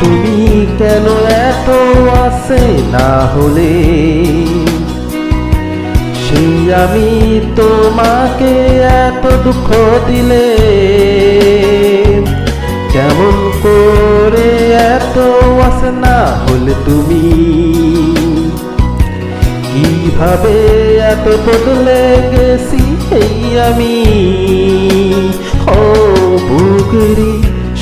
তুমি কেন এত আসে না হলে? সেই আমি তোমাকে এত দুঃখ দিলে কেমন করে এত আসে না হলে তুমি? কীভাবে এত বদলে গেছি এই আমি? ও বুকেরি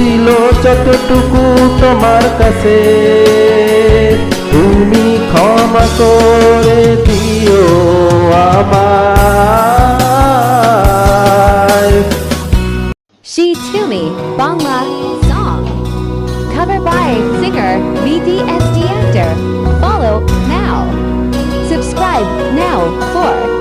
ছিল যতটুকু তোমার কাছে তুমি ক্ষমা করে দিও to me, Bangla song. Cover by singer VDSD actor. Follow now. Subscribe now for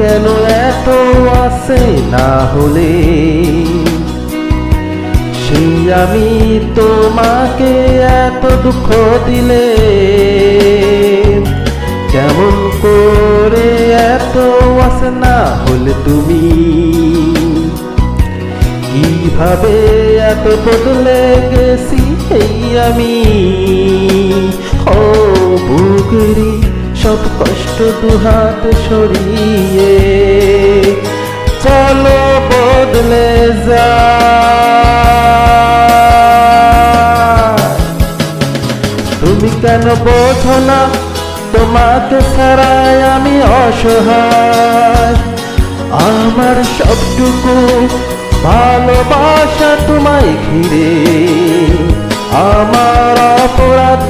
কেন এত আসে না হলে সেই আমি তোমাকে এত দুঃখ দিলে কেমন করে এত আসে না হলে তুমি কীভাবে এত বদলে গেছি? এই আমি, ও বুকেরি সব কষ্ট দুহাত সরিয়ে চলো বদলে যা। তুমি কেন বোঝো না তোমাকে ছাড়াই আমি অসহায়? আমার সবটুকু ভালোবাসা তোমায় ঘিরে। আমার অপরাধ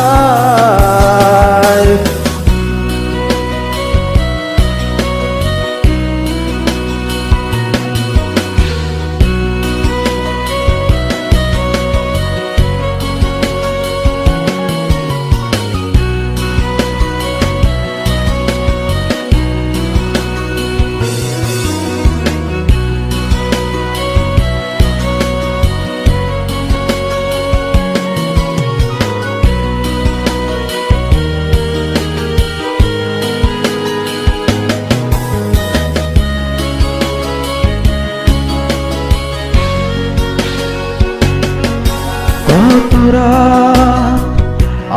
কতরা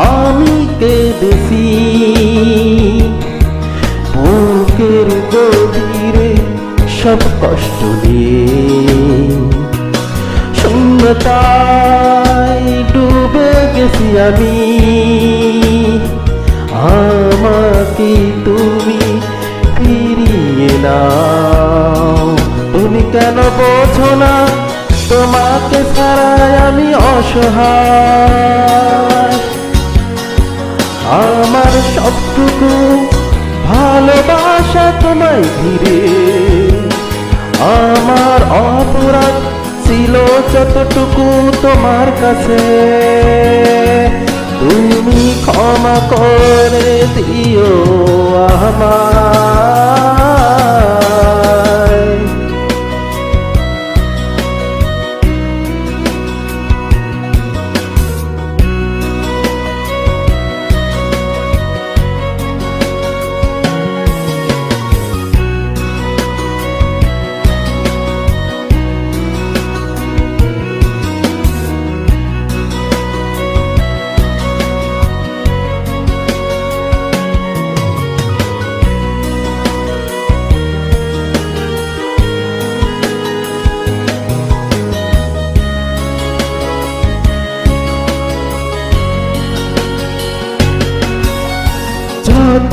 আমি কেঁদেছি বুকের গভীরে সব কষ্ট নিয়ে শূন্যতায় ডুবে গেছি আমি। আমাকে তুমি ফিরিয়ে নাও। তুমি কেন না তোমাকে ছাড়াই আমি অসহায়। আমার সবটুকু ভালোবাসা তোমায় ঘিরে। আমার অপরাধ ছিল যতটুকু তোমার কাছে। তুমি ক্ষমা করে দিও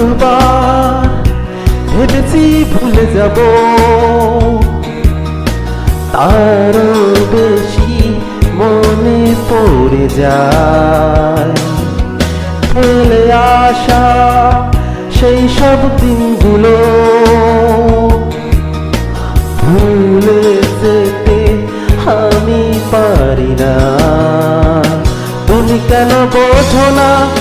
আমায় ভুলে যাব। তারও বেশি মনে পড়ে যায়। ফেলে আসা সেই সব দিনগুলো। ভুলে যেতে আমি পারি না। তুমি কেন বোঝো না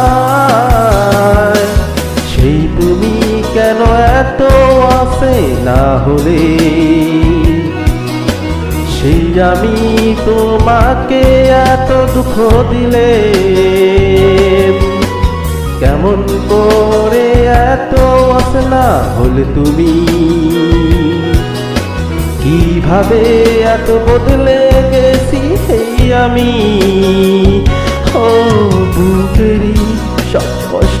এত আসে না হলে সেই আমি তোমাকে এত দুঃখ দিলে কেমন করে এত আসে না হলে তুমি কীভাবে এত বদলে গেছি সেই আমি? ও বুকেরই সব কষ্ট